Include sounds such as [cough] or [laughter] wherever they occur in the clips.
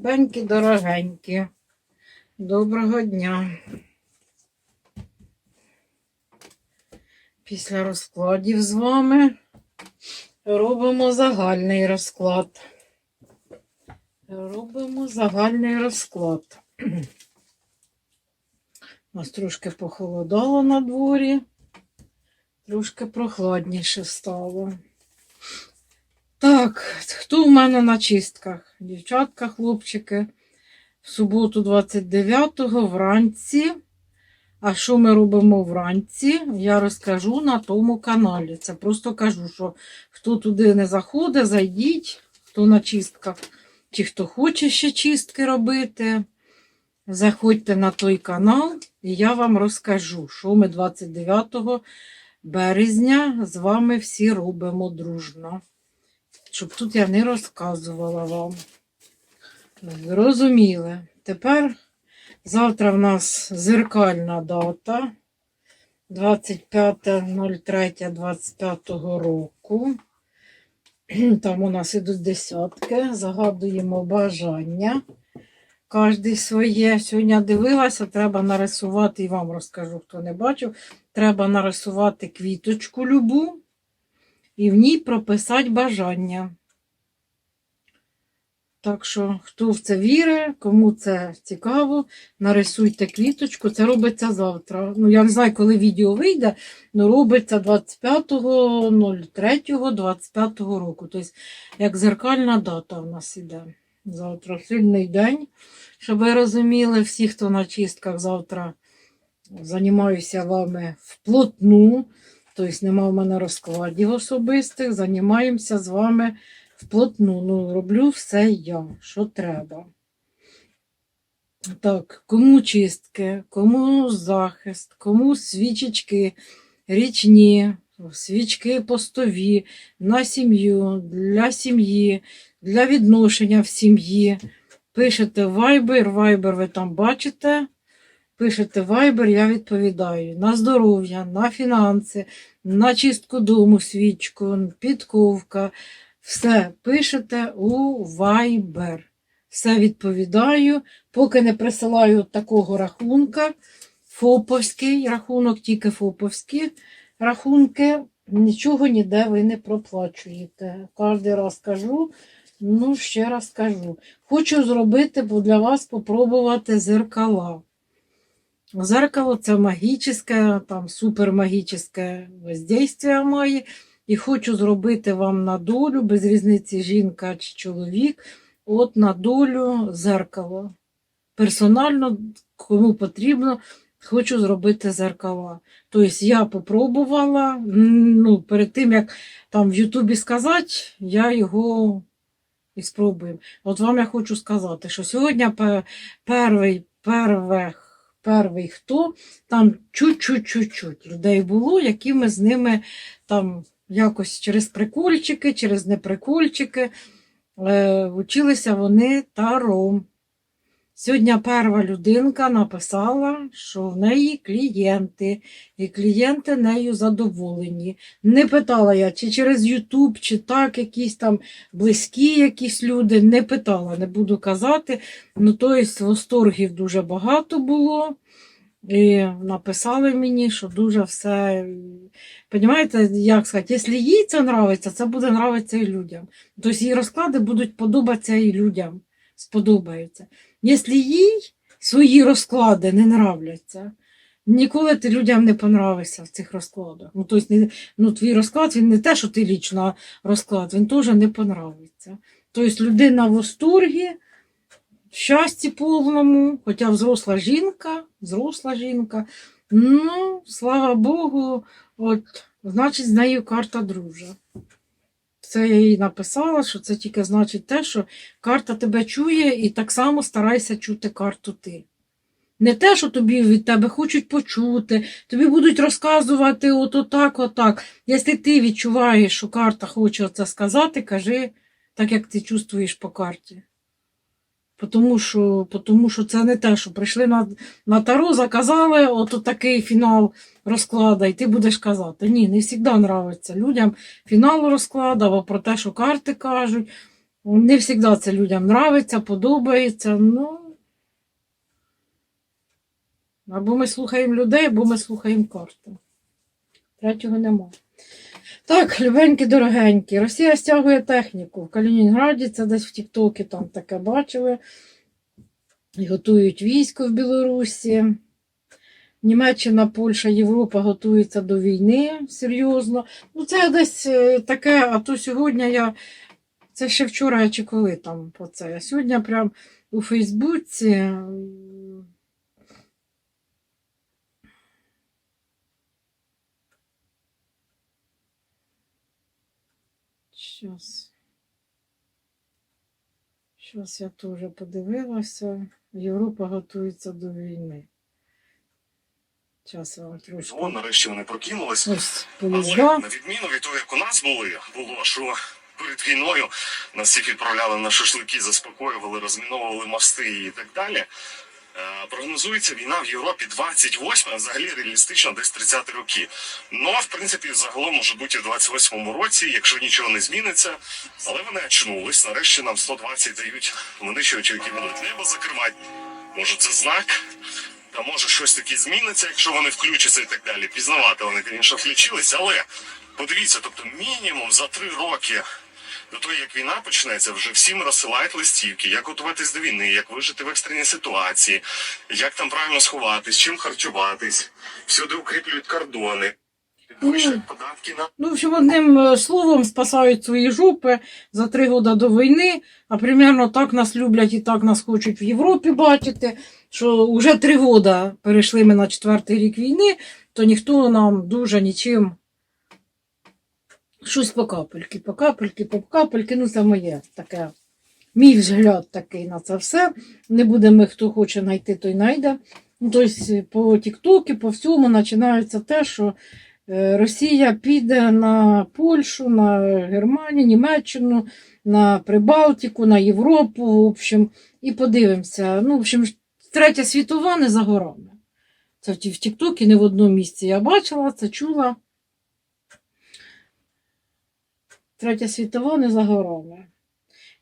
Любенькі, дорогенькі. Доброго дня. Після розкладів з вами робимо загальний розклад. Робимо загальний розклад. У нас трошки похолодало на дворі, трошки прохладніше стало. Так, хто в мене на чистках? Дівчатка, хлопчики. В суботу 29-го вранці. А що ми робимо вранці? Я розкажу на тому каналі. Це просто кажу, що хто туди не заходить, зайдіть, хто на чистках, чи хто хоче ще чистки робити. Заходьте на той канал, і я вам розкажу, що ми 29 березня з вами всі робимо дружно. Щоб тут я не розказувала вам. Зрозуміли. Тепер завтра в нас зеркальна дата 25.03.25 року. [clears throat] Там у нас ідуть десятки. Загадуємо бажання. Кожний своє. Сьогодні дивилася, треба нарисувати, і вам розкажу, хто не бачив. Треба нарисувати квіточку любу і в ній прописати бажання. Так що, хто в це вірить, кому це цікаво, нарисуйте квіточку. Це робиться завтра. Ну, я не знаю, коли відео вийде, але робиться 25.03.25 року. Тобто, як зеркальна дата у нас іде. Завтра сильний день. Щоб ви розуміли, всі, хто на чистках завтра займаюся вами вплотну. Тобто нема в мене розкладів особистих, займаємося з вами вплотну. Ну, роблю все я, що треба. Так, кому чистки, кому захист, кому свічечки річні, свічки постові, на сім'ю, для сім'ї, для відношення в сім'ї. Пишете Viber, Viber ви там бачите. Пишете Viber, я відповідаю на здоров'я, на фінанси, на чистку дому, свічку, підковка. Все пишете у Viber. Все відповідаю. Поки не присилаю такого рахунка. Фоповський рахунок, тільки фоповські рахунки. Нічого ніде ви не проплачуєте. Кожен раз кажу, ну ще раз кажу. Хочу зробити бо для вас попробувати зеркала. Зеркало це магічне, там супермагічне воздействие має. І хочу зробити вам на долю, без різниці жінка чи чоловік, от на долю зеркало. Персонально, кому потрібно, хочу зробити зеркала. Тобто я попробувала, ну, перед тим, як там в Ютубі сказати, я його і спробую. От вам я хочу сказати, що сьогодні перший, перший, перший хто, там чуть-чуть-чуть людей було, які ми з ними там якось через прикольчики, через неприкольчики е, вчилися вони таром. Сьогодні перша людинка написала, що в неї клієнти, і клієнти нею задоволені. Не питала я, чи через Ютуб, чи так, якісь там близькі якісь люди. Не питала, не буду казати. Ну, тобто, восторгів дуже багато було. І написали мені, що дуже все. Понімаєте, як сказати, якщо їй це нравиться, це буде нравитися і людям. Тобто її розклади будуть подобатися і людям. Сподобаються. Якщо їй свої розклади не нравляться, ніколи ти людям не понравишся в цих розкладах. Ну, тобто, ну, твій розклад він не те, що ти лічно розклад, він теж не понравиться. Тобто людина в восторгі, в щасті повному, хоча взросла жінка, взросла жінка. Ну, слава Богу, от, значить, з нею карта дружа. Це я їй написала, що це тільки значить те, що карта тебе чує, і так само старайся чути карту ти. Не те, що тобі від тебе хочуть почути, тобі будуть розказувати от отак, отак. Якщо ти відчуваєш, що карта хоче це сказати, кажи так, як ти чувствуєш по карті. Тому що, тому що це не те, що прийшли на, на таро, заказали, от такий фінал розклада, і ти будеш казати. Ні, не завжди подобається людям фінал розкладу, або про те, що карти кажуть. Не завжди це людям нравиться, подобається. Ну, або ми слухаємо людей, або ми слухаємо карти. Третього нема. Так, любенькі, дорогенькі, Росія стягує техніку. В Калінінграді це десь в Тіктокі там таке бачили. І готують військо в Білорусі. Німеччина, Польща, Європа готуються до війни серйозно. Ну, це десь е, таке, а то сьогодні я. Це ще вчора чи коли там по це. Сьогодні прям у Фейсбуці. Щас. Щас я теж подивилася. Європа готується до війни. Я вам трошки. О, нарешті вони прокинулись. Ось Але на відміну від того, як у нас були, було, що перед війною нас всіх відправляли на шашлики, заспокоювали, розміновували мости і так далі. Е, Прогнозується війна в Європі 28, а взагалі реалістично десь 30 роки. Ну, а в принципі, загалом може бути в 28-му році, якщо нічого не зміниться. Але вони очнулись. Нарешті нам 120 дають винищувачі, які будуть небо закривати. Може, це знак? Та може щось таке зміниться, якщо вони включаться і так далі. Пізнавати вони, звісно, включились, але подивіться, тобто мінімум за три роки до того, як війна почнеться, вже всім розсилають листівки, як готуватись до війни, як вижити в екстреній ситуації, як там правильно сховатись, чим харчуватись, всюди укріплюють кордони, на Ну, в одним е, словом спасають свої жопи за три роки до війни, а примерно так нас люблять і так нас хочуть в Європі бачити, що вже три роки перейшли ми на четвертий рік війни, то ніхто нам дуже нічим щось по капельки, по капельки, по капельки, ну це моє таке. Мій взгляд такий на це все. Не будемо, хто хоче знайти, той знайде. Ну, тобто по Тіктокі, по всьому починається те, що Е, Росія піде на Польщу, на Германію, Німеччину, на Прибалтику, на Європу, в общем, і подивимося. Ну, в общем, третя світова не за горами. Це в Тіктокі не в одному місці я бачила, це чула. Третя світова не за горами.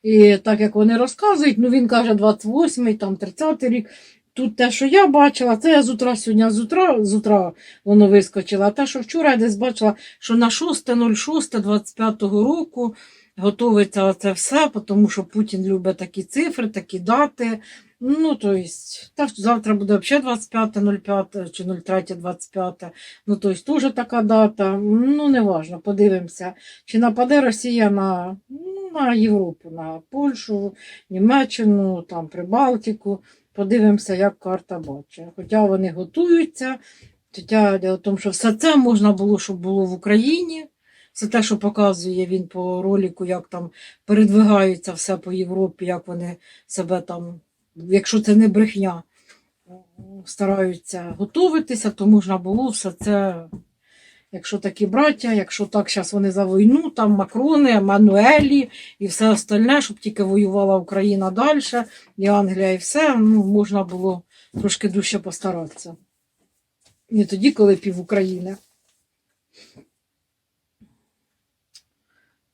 І так як вони розказують, ну він каже 28-й, там 30-й рік. Тут те, що я бачила, це я з утра сьогодні з утра, з утра воно вискочило. А те, що вчора я десь бачила, що на 6.06.25 року готується це все, тому що Путін любить такі цифри, такі дати. Ну, то есть, та завтра буде взагалі 25.05 чи 03.25. Ну, то есть, теж така дата. Ну, не важно, подивимося, чи нападе Росія на, ну, на Європу, на Польщу, Німеччину, там, Прибалтику. Подивимося, як карта бачить. Хоча вони готуються, хоча в тому, що все це можна було, щоб було в Україні. Це те, що показує він по ролику, як там передвигаються все по Європі, як вони себе там, якщо це не брехня, стараються готуватися, то можна було все це. Якщо такі браття, якщо так зараз вони за війну, там Макрони, Мануелі і все остальне, щоб тільки воювала Україна далі, і Англія, і все, ну, можна було трошки дужче постаратися. Не тоді, коли пів України.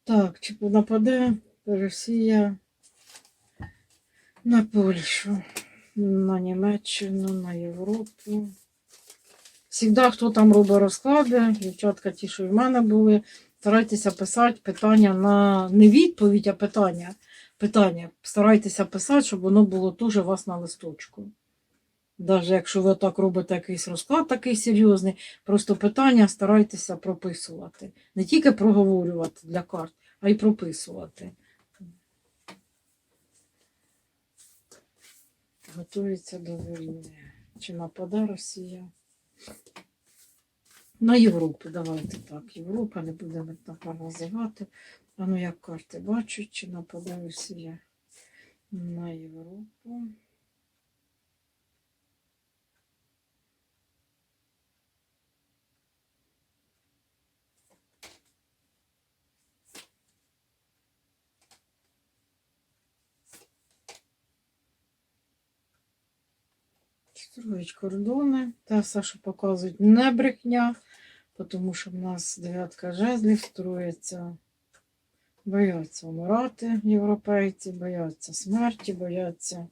Так, чи нападе Росія на Польщу, на Німеччину, на Європу. Всігда, хто там робить розклади, дівчатка ті, що в мене були, старайтеся писати питання на не відповідь, а питання. Питання. Старайтеся писати, щоб воно було теж у вас на листочку. Навіть якщо ви так робите якийсь розклад такий серйозний, просто питання старайтеся прописувати. Не тільки проговорювати для карт, а й прописувати. Готується до війни. Чи нападе Росія? На Європу, давайте так. Європа не будемо так називати. А ну як карти бачать, чи нападе Росія на Європу. Строїть кордони. Те все, що показують, не брехня, тому що в нас дев'ятка жезлів строїться Бояться вмирати європейці, бояться смерті, бояться.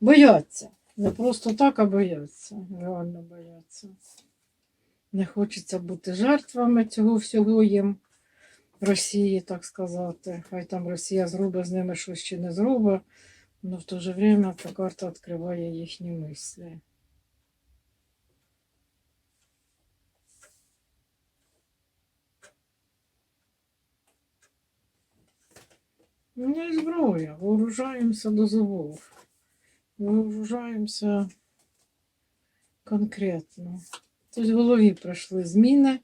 Бояться. Не просто так, а бояться. Реально бояться. Не хочеться бути жертвами цього всього їм. Росії, так сказати. Хай там Росія зробить з ними щось чи не зробить, але в то же время ця карта відкриває їхні мислі. Ну, і зброя. Вооружаємося до зубов. Вооружаємося конкретно. Тобто в голові пройшли зміни,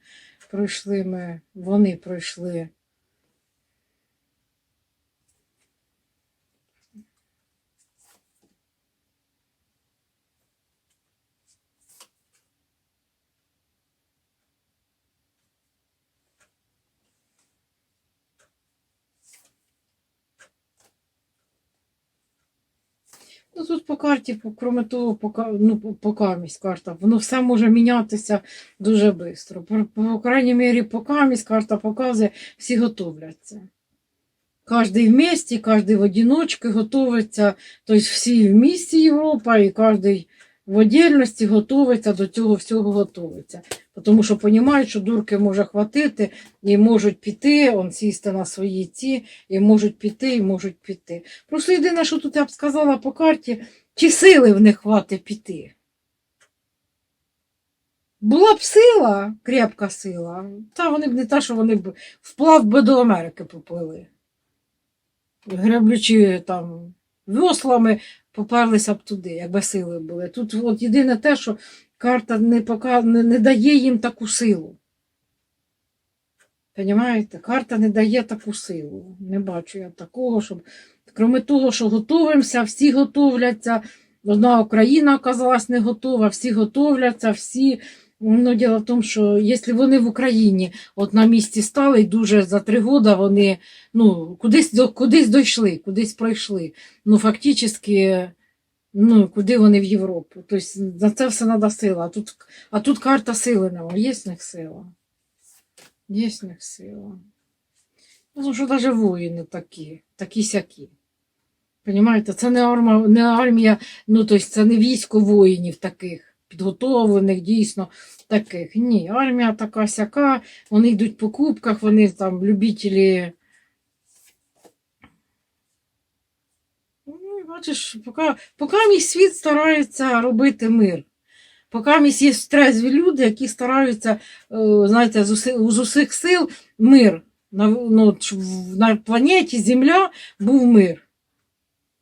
пройшли ми, вони пройшли. Ну, тут по карті, кроме того, по, ну, по, камість карта, воно все може мінятися дуже швидко. По, по крайній мірі, по камість карта показує, всі готовляться. Кожний в місті, кожний в одиночці готовиться, тобто всі в місті Європа і кожний в отдельності готовиться до цього всього готовиться. Тому що розуміють, що дурки може хватити і можуть піти, он сісти на свої ці, і можуть піти, і можуть піти. Просто єдине, що тут я б сказала по карті, чи сили в них хватить піти. Була б сила, крепка сила, та вони б не та, що вони б вплав би до Америки поплили. Греблючи там веслами, поперлися б туди, якби сили були. Тут от єдине те, що карта не, пока... не, не дає їм таку силу. Понімаєте? Карта не дає таку силу. Не бачу я такого, щоб. Крім того, що готуємося, всі готовляться. Одна Україна оказалась не готова, всі готовляться, всі. Ну, діло в тому, що якщо вони в Україні от на місці стали і дуже за три роки вони ну, кудись, кудись дійшли, кудись пройшли. Ну, фактично, ну, куди вони в Європу. Тобто на це все треба сила. А тут, а тут карта сили немає. Є в них сила. Є в них сила. Ну, що навіть воїни такі, такі сякі. Понімаєте, це не армія, не армія, ну тобто це не військо воїнів таких, підготовлених, дійсно таких. Ні, армія така сяка, вони йдуть по кубках, вони там любителі. Ну, бачиш, поки, поки мій світ старається робити мир. Поки місь є трезві люди, які стараються, е, знаєте, з усіх, з усіх сил мир. На, ну, на планеті Земля був мир.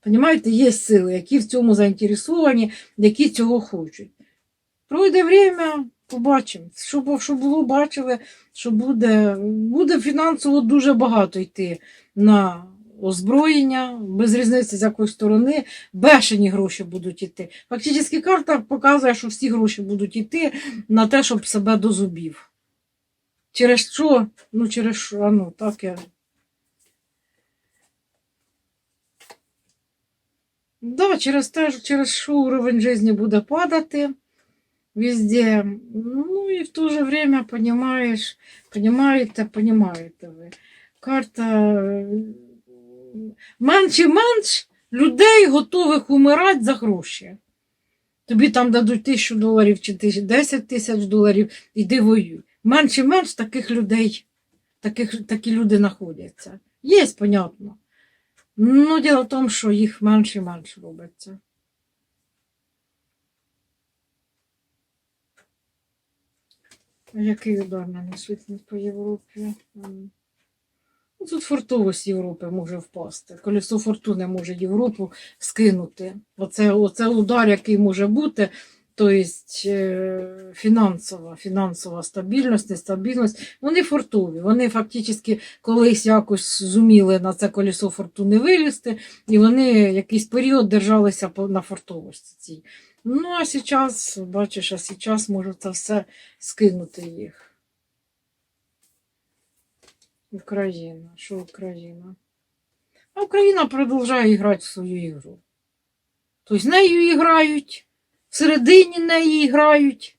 Понімаєте, є сили, які в цьому заінтересовані, які цього хочуть. Пройде время, побачимо. Що, бу- що було, бачили, що буде, буде фінансово дуже багато йти на озброєння, без різниці з якої сторони, бешені гроші будуть йти. Фактично, карта показує, що всі гроші будуть йти на те, щоб себе до зубів. Через що? Ну, через що, а ну, так я. Да, через те, через що уровень жизни буде падати везде. Ну і в то же время понимаешь, понимаєте, понимаєте ви. Карта менш і менш людей готових умирати за гроші. Тобі там дадуть тисячу доларів чи 10 тисяч доларів, іди воюй. Менш і менш таких людей, таких, такі люди знаходяться. Є, понятно. Ну, діло в тому, що їх менше і менше робиться. Який удар нанесуть по Європі? Ну, Тут фортовість Європи може впасти. Колесо фортуни може Європу скинути. Оце, оце удар, який може бути, тобто е, фінансова, фінансова стабільність, нестабільність. Вони фортові. Вони фактично колись якось зуміли на це колесо фортуни вилізти, і вони якийсь період держалися на фортовості цій. Ну, а зараз, бачиш, а зараз може це все скинути їх. Україна. Що Україна? А Україна продовжує грати в свою ігру. Тобто нею грають, всередині неї грають,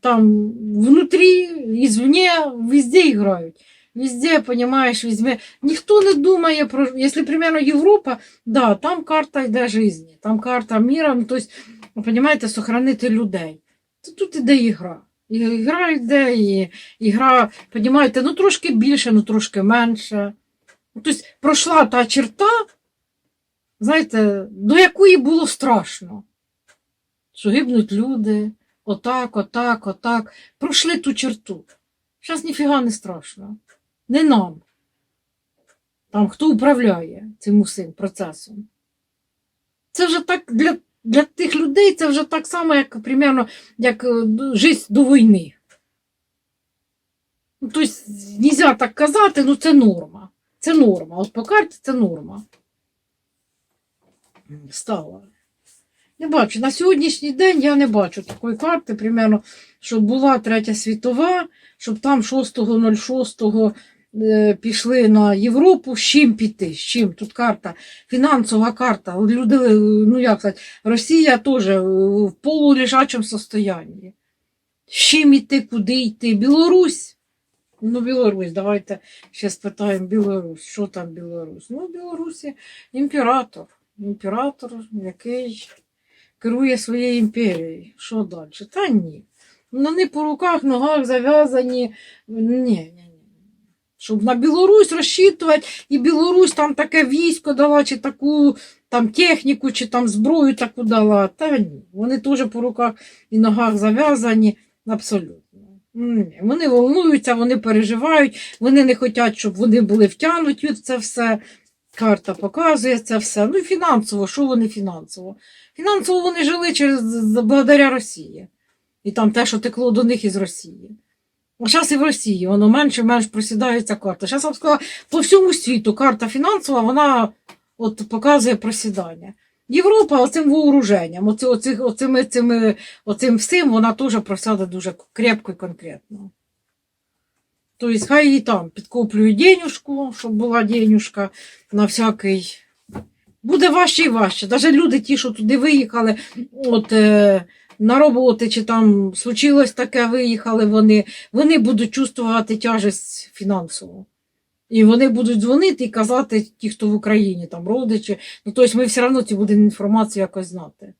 там внутрі, ізвні, везде грають. Везде, понимаешь, везде. Ніхто не думає про, якщо, примерно, Європа, да, там карта йде житті, там карта міра, ну, тобто, розумієте, сохранити людей. То тут іде ігра. І гра йде, і ігра, розумієте, ну трошки більше, ну трошки менше. Тобто пройшла та черта, знаєте, до якої було страшно. Що гибнуть люди, отак, отак, отак. Пройшли ту черту. Зараз ніфіга не страшно. Не нам. Там хто управляє цим усім процесом. Це вже так для, для тих людей, це вже так само, як примерно, як е, життя до війни. Ну, тобто, нельзя так казати, ну це норма. Це норма. От по карті це норма. Стала. Не бачу. На сьогоднішній день я не бачу такої карти, примерно, щоб була третя світова, щоб там 6.06 е, пішли на Європу, з чим піти, з чим. Тут карта, фінансова карта. Люди, е, ну як сказати, Росія теж е, в полулежачому состоянні. З чим іти, куди йти? Білорусь. Ну, Білорусь, давайте ще спитаємо Білорусь. Що там Білорусь? Ну, Білорусі імператор. Імператор, який керує своєю імперією. Що далі? Та ні. Вони по руках, ногах зав'язані. Ні, ні, ні. Щоб на Білорусь розчитувати, і Білорусь там таке військо дала, чи таку там техніку, чи там зброю таку дала. Та ні. Вони теж по руках і ногах зав'язані. Абсолютно. Вони волнуються, вони переживають, вони не хочуть, щоб вони були втягнуті в це все. Карта показує це все. Ну і фінансово, що вони фінансово? Фінансово вони жили через благодаря Росії. І там те, що текло до них із Росії. Зараз і в Росії воно менше менш просідається карта. Зараз б сказала, по всьому світу карта фінансова, вона от показує просідання. Європа оцим вооруженням, оці, оцих, оцими, цими, оцим всім, вона теж просяде дуже крепко і конкретно. Тобто, хай і там підкоплюють денюжку, щоб була денюжка на всякий. Буде важче і важче. Навіть люди, ті, що туди виїхали, от, е, на роботи, чи там случилось таке, виїхали вони, вони будуть чувствувати тяжесть фінансову. І вони будуть дзвонити і казати, ті, хто в Україні, там родичі. Ну, тобто ми все одно ці будемо інформацію якось знати.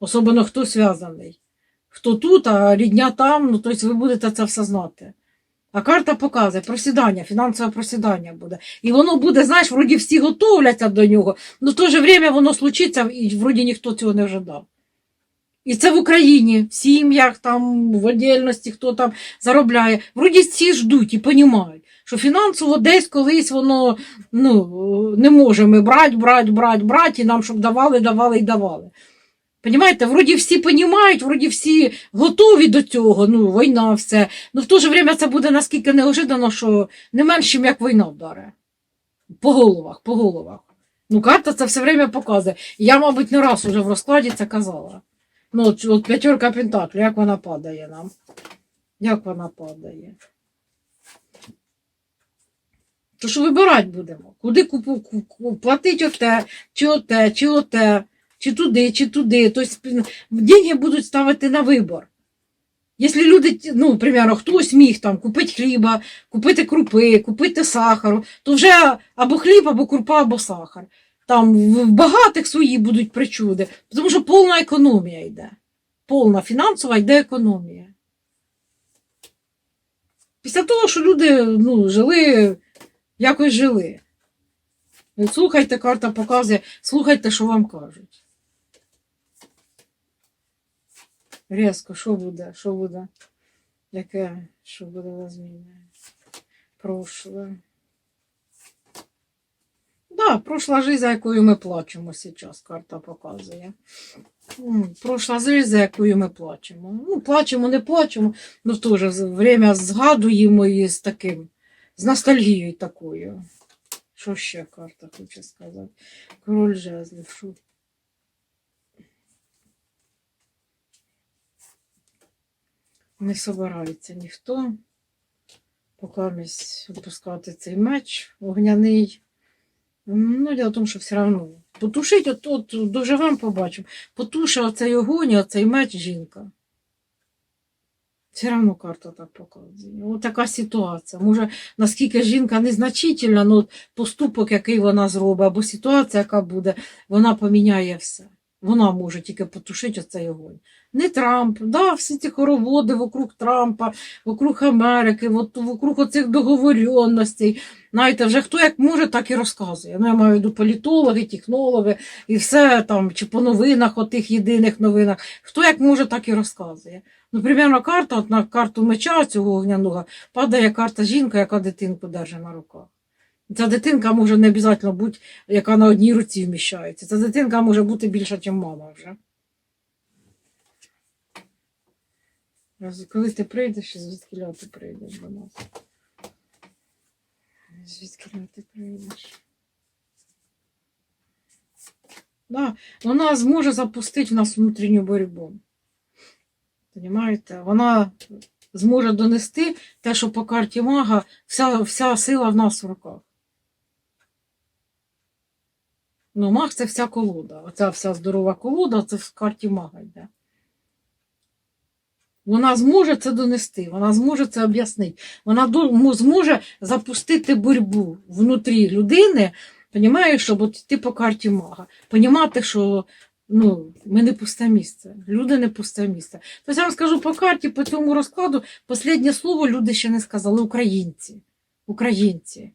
Особливо хто зв'язаний. Хто тут, а рідня там, ну тобто ви будете це все знати. А карта показує просідання, фінансове просідання буде. І воно буде, знаєш, вроді всі готовляться до нього, але в то же время воно случиться, і вроді ніхто цього не ожидав. І це в Україні, в сім'ях, там, в віддільності, хто там заробляє. Вроді всі ждуть і розуміють, що фінансово десь колись воно ну, не може ми брати, брати, брати, брати, і нам щоб давали, давали і давали. Понімаєте, вроді всі понімають, вроді всі готові до цього, ну, війна, все. Ну в то же время це буде наскільки неожиданно, що не менше, як війна вдаре. По головах, по головах. Ну, карта це все время показує. Я, мабуть, не раз уже в розкладі це казала. Ну, от, п'ятерка пентаклів, як вона падає нам. Як вона падає. То що вибирати будемо? Куди купу, ку- ку- платить оте, чи оте, чи оте, чи туди, чи туди. Тобто деньги будуть ставити на вибор. Якщо люди, ну, примерно, хтось міг там купити хліба, купити крупи, купити сахару, то вже або хліб, або крупа, або сахар. Там в багатих свої будуть причуди, тому що повна економія йде. Повна фінансова йде економія. Після того, що люди ну, жили, якось жили. Слухайте, карта показує, слухайте, що вам кажуть. Резко, що буде? Що буде? Яке? Що буде зміни? Прошле. Да, прошла жизнь, за якою ми плачемо зараз, карта показує. Прошла жизнь, за якою ми плачемо. Ну, плачемо, не плачемо, ну в то же время згадуємо її з таким, з ностальгією такою. Що ще карта хоче сказати? Король жезлів. Що? Не собирається ніхто. Покамість відпускати цей меч вогняний. Ну, дело в тому, що все одно. Потушить, от, от доживем, побачимо. Потушив оцей огонь, оцей меч жінка. Все одно карта так показує. Ось така ситуація. Може, наскільки жінка незначительна, але поступок, який вона зробить, або ситуація, яка буде, вона поміняє все. Вона може тільки потушити оцей огонь. Не Трамп, да, всі ці хороводи вокруг Трампа, вокруг Америки, от, вокруг оцих договоренностей. Знаєте, вже хто як може, так і розказує. Ну, я маю виду політологи, технологи і все там, чи по новинах, отих єдиних новинах. Хто як може, так і розказує. Ну, примерно, карта, от на карту меча цього огняного падає карта жінка, яка дитинку держить на руках. Ця дитинка може не обов'язково бути, яка на одній руці вміщається. Ця дитинка може бути більша, ніж мама вже. Коли ти прийдеш, звідки ти прийдеш до нас? Звідки ти прийдеш? Да, вона зможе запустити в нас внутрішню боротьбу. Понимаєте? Вона зможе донести те, що по карті мага вся, вся сила в нас в руках. Ну, маг це вся колода. Оця вся здорова колода, це в карті мага йде. Вона зможе це донести, вона зможе це об'яснити. Вона зможе запустити боротьбу внутрі людини, понімаєш, щоб от йти по карті мага. Понімати, що ну, ми не пусте місце. Люди не пусте місце. Тобто я вам скажу по карті, по цьому розкладу, останнє слово люди ще не сказали українці. Українці.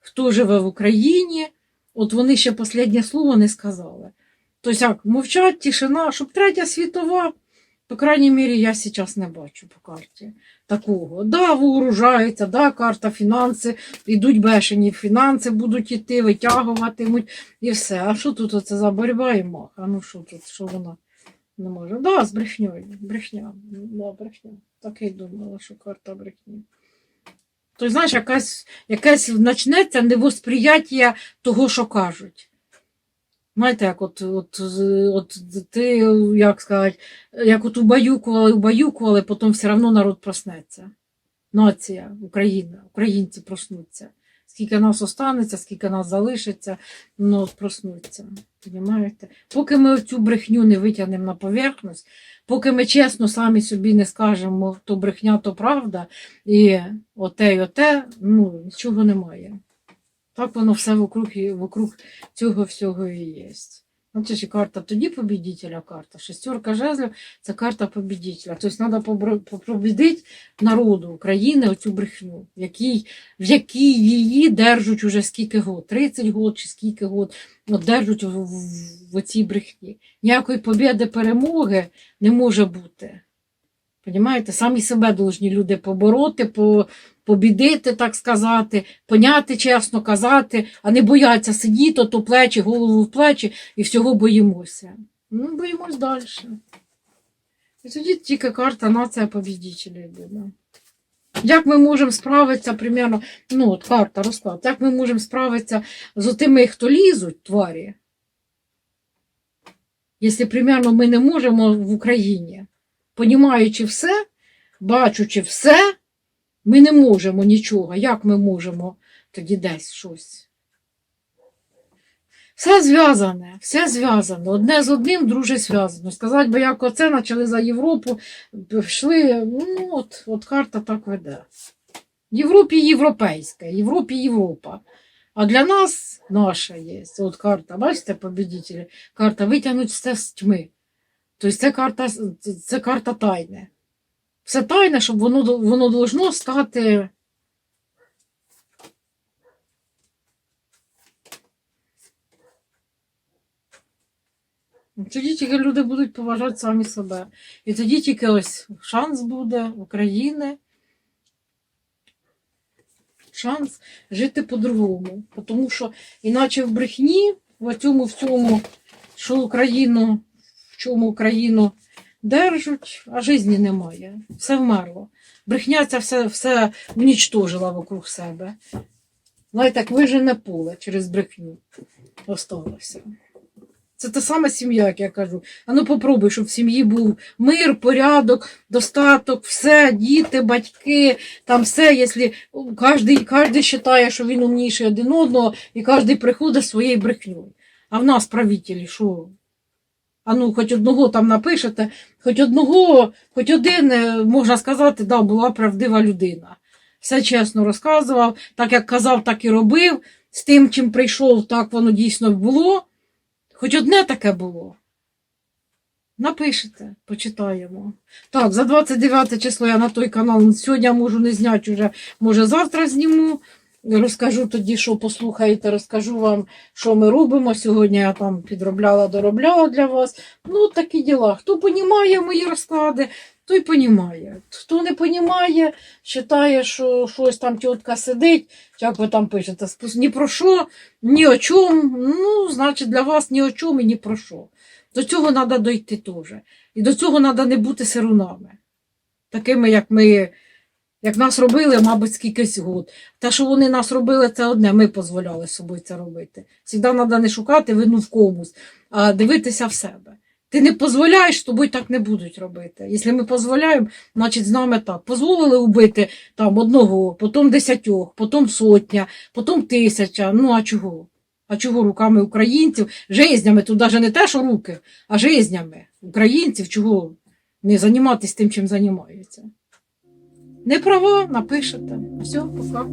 Хто живе в Україні, от вони ще останнє слово не сказали. Тобто як, мовчать, тишина, щоб третя світова, по крайній мірі, я зараз не бачу по карті такого. Да, вооружаються, да, карта фінанси, йдуть бешені, фінанси будуть іти, витягуватимуть і все. А що тут оце за боротьба і мах? А ну що тут, що вона не може? Да, з брехньою. Брехня. Да, брехня. Так і думала, що карта брехні. Тобто, знаєш, якась, якесь почнеться невосприяття того, що кажуть. Знаєте, як от, от, от ти, як сказати, як от убаюкували, убаюкували, потім все одно народ проснеться. Нація, Україна, українці проснуться. Скільки нас останеться, скільки нас залишиться, ну проснуться. Понимаєте? Поки ми цю брехню не витягнемо на поверхність, поки ми чесно самі собі не скажемо, то брехня, то правда, і оте, і оте, ну, нічого немає. Так воно все вокруг, вокруг цього всього і є. Ну, це ж карта тоді побідителя карта. Шестерка жезлів це карта побідителя. Тобто треба побідити народу України оцю брехню, в якій, в якій її держать уже скільки год, 30 год чи скільки год, от держать в, в, в оцій брехні. Ніякої побіди, перемоги не може бути. Понімаєте? Самі себе повинні люди побороти, по, побідити, так сказати, поняти, чесно казати, а не бояться сидіти, то плечі, голову в плечі і всього боїмося. Ну, боїмось далі. І тоді тільки карта нація побідителів буде. Як ми можемо справитися, примерно, ну, от карта розклад, як ми можемо справитися з тими, хто лізуть, тварі? Якщо, примерно, ми не можемо в Україні, понімаючи все, бачучи все, ми не можемо нічого. Як ми можемо тоді десь щось? Все зв'язане, все зв'язане. Одне з одним дуже зв'язано. Сказати би, як оце почали за Європу, пішли, ну от, от карта так веде. Європі європейська, Європі Європа. А для нас наша є. От карта, бачите, побідітелі, карта витягнуть все з тьми. Тобто це карта, це карта тайне. Все тайне, щоб воно, воно должно стати. Тоді тільки люди будуть поважати самі себе. І тоді тільки ось шанс буде України. Шанс жити по-другому. Тому що іначе в брехні, в цьому всьому, що Україну, в чому Україну держать, а житті немає. Все вмерло. Брехня ця все, все унічтожила вокруг себе. Знаєте, як вижене поле через брехню осталося. Це та сама сім'я, як я кажу. А ну попробуй, щоб в сім'ї був мир, порядок, достаток, все, діти, батьки, там все, якщо кожен вважає, що він умніший один одного, і кожен приходить своєю брехнею. А в нас правителі, що? А ну, хоч одного там напишете, хоч одного, хоч один, е, можна сказати, да, була правдива людина. Все чесно розказував, так як казав, так і робив. З тим, чим прийшов, так воно дійсно було. Хоч одне таке було. Напишете, почитаємо. Так, за 29 число я на той канал сьогодні можу не зняти вже, може завтра зніму. Розкажу тоді, що послухаєте, розкажу вам, що ми робимо. Сьогодні я там підробляла, доробляла для вас. Ну, такі діла. Хто понімає мої розклади, той понімає. Хто не понімає, вважає, що щось там тітка сидить, як ви там пишете, ні про що, ні о чому. Ну, значить, для вас ні о чому і ні про що. До цього треба дойти теж. І до цього треба не бути сирунами. Такими, як ми, як нас робили, мабуть, скількись год. Те, що вони нас робили, це одне, ми дозволяли собою це робити. Завжди треба не шукати вину в комусь, а дивитися в себе. Ти не дозволяєш, тобою так не будуть робити. Якщо ми дозволяємо, значить з нами так. Позволили убити там одного, потім десятьох, потім сотня, потім тисяча. Ну а чого? А чого руками українців, жизнями, тут навіть не те, що руки, а жизнями українців, чого не займатися тим, чим займаються. Не права, напишете. Все, пока.